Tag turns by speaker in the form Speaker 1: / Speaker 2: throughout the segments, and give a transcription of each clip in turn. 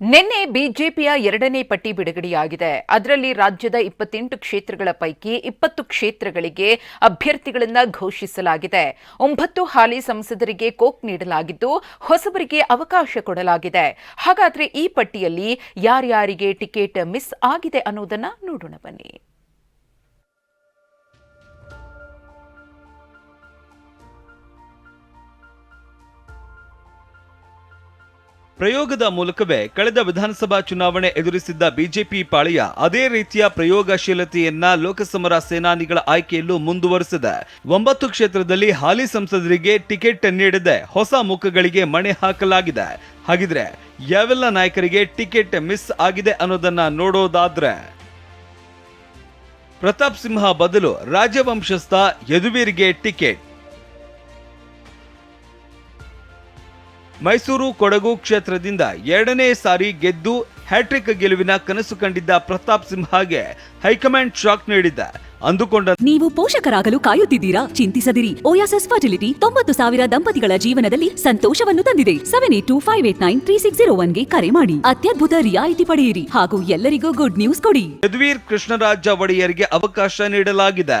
Speaker 1: ನಿನ್ನೆ ಬಿಜೆಪಿಯ ಎರಡನೇ ಪಟ್ಟಿ ಬಿಡುಗಡೆಯಾಗಿದೆ. ಅದರಲ್ಲಿ ರಾಜ್ಯದ ಇಪ್ಪತ್ತೆಂಟು ಕ್ಷೇತ್ರಗಳ ಪೈಕಿ ಇಪ್ಪತ್ತು ಕ್ಷೇತ್ರಗಳಿಗೆ ಅಭ್ಯರ್ಥಿಗಳನ್ನು ಘೋಷಿಸಲಾಗಿದೆ. ಒಂಬತ್ತು ಹಾಲಿ ಸಂಸದರಿಗೆ ಕೋಕ್ ನೀಡಲಾಗಿದ್ದು, ಹೊಸಬರಿಗೆ ಅವಕಾಶ ಕೊಡಲಾಗಿದೆ. ಹಾಗಾದ್ರೆ ಈ ಪಟ್ಟಿಯಲ್ಲಿ ಯಾರ್ಯಾರಿಗೆ ಟಿಕೆಟ್ ಮಿಸ್ ಆಗಿದೆ ಅನ್ನೋದನ್ನ ನೋಡೋಣ ಬನ್ನಿ.
Speaker 2: ಪ್ರಯೋಗದ ಮೂಲಕವೇ ಕಳೆದ ವಿಧಾನಸಭಾ ಚುನಾವಣೆ ಎದುರಿಸಿದ್ದ ಬಿಜೆಪಿ ಪಾಳಿಯ ಅದೇ ರೀತಿಯ ಪ್ರಯೋಗಶೀಲತೆಯನ್ನ ಲೋಕಸಮರ ಸೇನಾನಿಗಳ ಆಯ್ಕೆಯಲ್ಲೂ ಮುಂದುವರೆಸಿದೆ. ಒಂಬತ್ತು ಕ್ಷೇತ್ರದಲ್ಲಿ ಹಾಲಿ ಸಂಸದರಿಗೆ ಟಿಕೆಟ್ ನೀಡದೆ ಹೊಸ ಮುಖಗಳಿಗೆ ಮಣೆ ಹಾಕಲಾಗಿದೆ. ಹಾಗಿದ್ರೆ ಯಾವೆಲ್ಲ ನಾಯಕರಿಗೆ ಟಿಕೆಟ್ ಮಿಸ್ ಆಗಿದೆ ಅನ್ನೋದನ್ನ ನೋಡೋದಾದ್ರೆ, ಪ್ರತಾಪ್ ಸಿಂಹ ಬದಲು ರಾಜವಂಶಸ್ಥ ಯದುವೀರ್ಗೆ ಟಿಕೆಟ್. ಮೈಸೂರು ಕೊಡಗು ಕ್ಷೇತ್ರದಿಂದ ಎರಡನೇ ಸಾರಿ ಗೆದ್ದು ಹ್ಯಾಟ್ರಿಕ್ ಗೆಲುವಿನ ಕನಸು ಕಂಡಿದ್ದ ಪ್ರತಾಪ್ ಸಿಂಹಗೆ ಹೈಕಮಾಂಡ್ ಶಾಕ್ ನೀಡಿದ್ದ. ಅಂದುಕೊಂಡ
Speaker 3: ನೀವು ಪೋಷಕರಾಗಲು ಕಾಯುತ್ತಿದ್ದೀರಾ? ಚಿಂತಿಸದಿರಿ. ಓಯಾಸಸ್ ಫರ್ಟಿಲಿಟಿ ತೊಂಬತ್ತು ಸಾವಿರ ದಂಪತಿಗಳ ಜೀವನದಲ್ಲಿ ಸಂತೋಷವನ್ನು ತಂದಿದೆ. Seven eight two five eight nine three six zero ಒನ್ಗೆ ಕರೆ ಮಾಡಿ. ಅತ್ಯದ್ಭುತ ರಿಯಾಯಿತಿ ಪಡೆಯಿರಿ ಹಾಗೂ ಎಲ್ಲರಿಗೂ ಗುಡ್ ನ್ಯೂಸ್ ಕೊಡಿ.
Speaker 2: ಯದುವೀರ್ ಕೃಷ್ಣರಾಜ ಒಡೆಯರಿಗೆ ಅವಕಾಶ ನೀಡಲಾಗಿದೆ.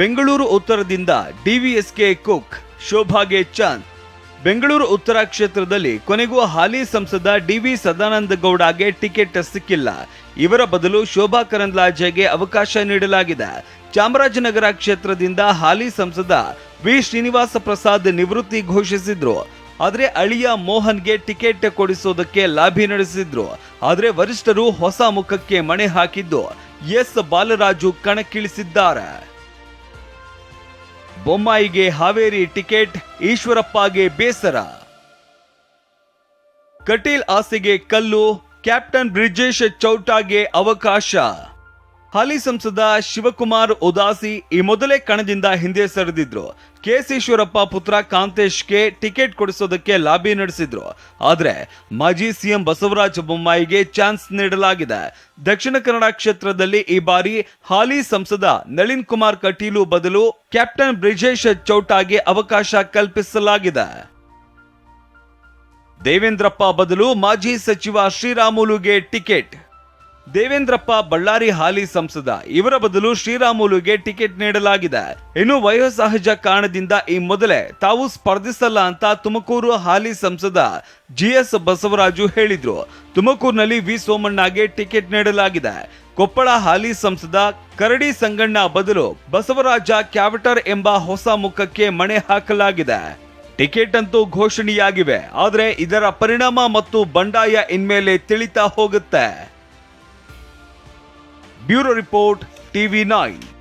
Speaker 2: ಬೆಂಗಳೂರು ಉತ್ತರದಿಂದ ಡಿವಿಎಸ್ಕೆ ಕುಕ್ ಶೋಭಾಗೆ ಚಾಂದ್. ಬೆಂಗಳೂರು ಉತ್ತರ ಕ್ಷೇತ್ರದಲ್ಲಿ ಕೊನೆಗೂ ಹಾಲಿ ಸಂಸದ ಡಿವಿ ಸದಾನಂದ ಗೌಡಗೆ ಟಿಕೆಟ್ ಸಿಕ್ಕಿಲ್ಲ. ಇವರ ಬದಲು ಶೋಭಾ ಕರಂದ್ಲಾಜೆಗೆ ಅವಕಾಶ ನೀಡಲಾಗಿದೆ. ಚಾಮರಾಜನಗರ ಕ್ಷೇತ್ರದಿಂದ ಹಾಲಿ ಸಂಸದ ವಿ. ಶ್ರೀನಿವಾಸ ಪ್ರಸಾದ್ ನಿವೃತ್ತಿ ಘೋಷಿಸಿದ್ರು. ಆದ್ರೆ ಅಳಿಯ ಮೋಹನ್ಗೆ ಟಿಕೆಟ್ ಕೊಡಿಸೋದಕ್ಕೆ ಲಾಭಿ ನಡೆಸಿದ್ರು. ಆದ್ರೆ ವರಿಷ್ಠರು ಹೊಸ ಮುಖಕ್ಕೆ ಮಣೆ ಹಾಕಿದ್ದು. ಎಸ್. ಬಾಲರಾಜು ಕಣಕ್ಕಿಳಿಸಿದ್ದಾರೆ. ಬೊಮ್ಮಾಯಿಗೆ ಹಾವೇರಿ ಟಿಕೆಟ್ ಈಶ್ವರಪ್ಪಗೆ ಬೇಸರ. ಕಟೀಲ್ ಆಸೆಗೆ ಕಲ್ಲು ಕ್ಯಾಪ್ಟನ್ ಬ್ರಿಜೇಶ್ ಚೌಟಾಗೆ ಅವಕಾಶ. ಹಾಲಿ ಸಂಸದ ಶಿವಕುಮಾರ್ ಉದಾಸಿ ಈ ಮೊದಲೇ ಕಣದಿಂದ ಹಿಂದೆ ಸರಿದಿದ್ರು. ಕೆ ಈಶ್ವರಪ್ಪ ಪುತ್ರ ಕಾಂತೇಶ್ಗೆ ಟಿಕೆಟ್ ಕೊಡಿಸೋದಕ್ಕೆ ಲಾಬಿ ನಡೆಸಿದ್ರು. ಆದ್ರೆ ಮಾಜಿ ಸಿಎಂ ಬಸವರಾಜ ಬೊಮ್ಮಾಯಿಗೆ ಚಾನ್ಸ್ ನೀಡಲಾಗಿದೆ. ದಕ್ಷಿಣ ಕನ್ನಡ ಕ್ಷೇತ್ರದಲ್ಲಿ ಈ ಬಾರಿ ಹಾಲಿ ಸಂಸದ ನಳಿನ್ ಕುಮಾರ್ ಕಟೀಲು ಬದಲು ಕ್ಯಾಪ್ಟನ್ ಬ್ರಿಜೇಶ್ ಚೌಟಾಗೆ ಅವಕಾಶ ಕಲ್ಪಿಸಲಾಗಿದೆ. ದೇವೇಂದ್ರಪ್ಪ ಬದಲು ಮಾಜಿ ಸಚಿವ ಶ್ರೀರಾಮುಲುಗೆ ಟಿಕೆಟ್. ದೇವೇಂದ್ರಪ್ಪ ಬಳ್ಳಾರಿ ಹಾಲಿ ಸಂಸದ. ಇವರ ಬದಲು ಶ್ರೀರಾಮುಲುಗೆ ಟಿಕೆಟ್ ನೀಡಲಾಗಿದೆ. ಇನ್ನು ವಯೋಸಹಜ ಕಾರಣದಿಂದ ಈ ಮೊದಲೇ ತಾವು ಸ್ಪರ್ಧಿಸಲ್ಲ ಅಂತ ತುಮಕೂರು ಹಾಲಿ ಸಂಸದ ಜಿಎಸ್ ಬಸವರಾಜು ಹೇಳಿದ್ರು. ತುಮಕೂರಿನಲ್ಲಿ ವಿ ಸೋಮಣ್ಣಗೆ ಟಿಕೆಟ್ ನೀಡಲಾಗಿದೆ. ಕೊಪ್ಪಳ ಹಾಲಿ ಸಂಸದ ಕರಡಿ ಸಂಗಣ್ಣ ಬದಲು ಬಸವರಾಜ ಕ್ಯಾವಿಟರ್ ಎಂಬ ಹೊಸ ಮುಖಕ್ಕೆ ಮಣೆ ಹಾಕಲಾಗಿದೆ. ಟಿಕೆಟ್ ಅಂತೂ ಘೋಷಣೆಯಾಗಿವೆ. ಆದರೆ ಇದರ ಪರಿಣಾಮ ಮತ್ತು ಬಂಡಾಯ ಇನ್ಮೇಲೆ ತಿಳಿತಾ ಹೋಗುತ್ತೆ. Bureau Report TV9